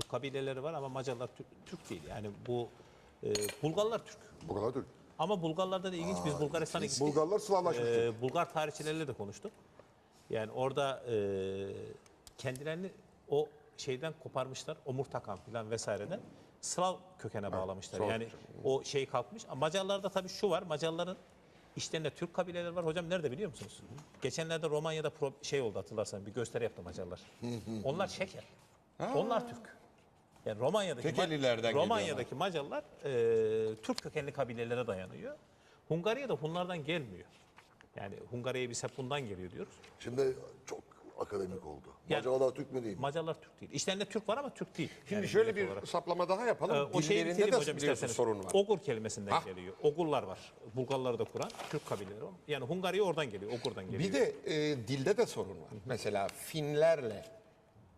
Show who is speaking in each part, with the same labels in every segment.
Speaker 1: Türk kabileleri var ama Macarlar Türk, Türk değil. Yani bu e, Bulgarlar Türk.
Speaker 2: Bu kadar Türk.
Speaker 1: Ama Bulgarlarda da ilginç biz Bulgaristan'a gittik.
Speaker 2: Bulgarlar Slavlaşmış.
Speaker 1: Ee, Bulgar tarihçilerle de konuştuk. Yani orada e, kendilerini o şeyden koparmışlar. Omurtakan falan vesaireden. Slav kökene bağlamışlar.
Speaker 2: Slav
Speaker 1: yani o şey kalkmış. Macarlarda tabii şu var. Macarların işlerinde Türk kabileleri var. Hocam nerede biliyor musunuz? Geçenlerde Romanya'da pro- şey oldu hatırlarsan bir gösteri yaptı Macarlar. Onlar şeker. Onlar Türk. Yani Romanya'daki Romanya'daki Macarlar e, Türk kökenli kabilelere dayanıyor. Hungarya da Hunlardan gelmiyor. Yani Hungarya'ya biz hep bundan geliyor diyoruz.
Speaker 2: Şimdi çok akademik oldu.
Speaker 1: Yani-
Speaker 2: Macarlar Türk mü değil mi?
Speaker 1: Macarlar Türk değil. İşlerinde Türk var ama Türk değil.
Speaker 3: Şimdi
Speaker 1: Yani
Speaker 3: şöyle bir
Speaker 1: olarak.
Speaker 3: saplama daha yapalım.
Speaker 1: Ee, o şeyi
Speaker 3: Dillerinde
Speaker 1: bitireyim
Speaker 3: de
Speaker 1: hocam isterseniz.
Speaker 3: sorun var.
Speaker 1: Ogur kelimesinden
Speaker 3: Hah.
Speaker 1: geliyor. Ogurlar var. Bulgarları da kuran Türk kabileleri. Yani Hungarya oradan geliyor. Ogur'dan geliyor.
Speaker 3: Bir de e, dilde de sorun var. Mesela Finlerle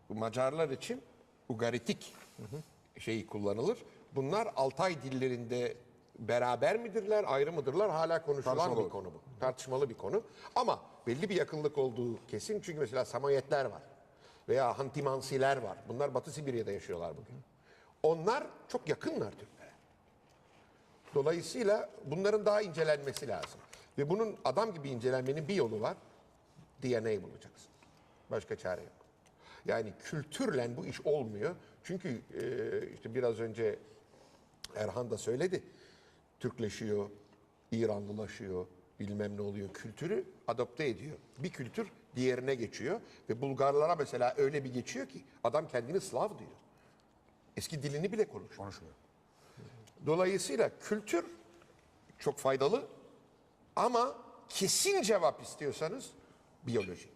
Speaker 3: Macarlar için Ugaritik şeyi kullanılır. Bunlar Altay dillerinde beraber midirler, ayrı mıdırlar? Hala konuşulan
Speaker 2: Tartışmalı.
Speaker 3: bir konu bu. Tartışmalı bir konu. Ama belli bir yakınlık olduğu kesin. Çünkü mesela Samoyedler var. Veya Hantimansiler var. Bunlar Batı Sibirya'da yaşıyorlar bugün. Onlar çok yakınlar Türklere. Dolayısıyla bunların daha incelenmesi lazım. Ve bunun adam gibi incelenmenin bir yolu var. DNA bulacaksın. Başka çare yok. Yani kültürle bu iş olmuyor. Çünkü e, işte biraz önce Erhan da söyledi. Türkleşiyor, İranlılaşıyor, bilmem ne oluyor. Kültürü adapte ediyor. Bir kültür diğerine geçiyor. Ve Bulgarlara mesela öyle bir geçiyor ki adam kendini Slav diyor. Eski dilini bile konuşuyor.
Speaker 2: Konuşmuyor.
Speaker 3: Dolayısıyla kültür çok faydalı ama kesin cevap istiyorsanız biyoloji.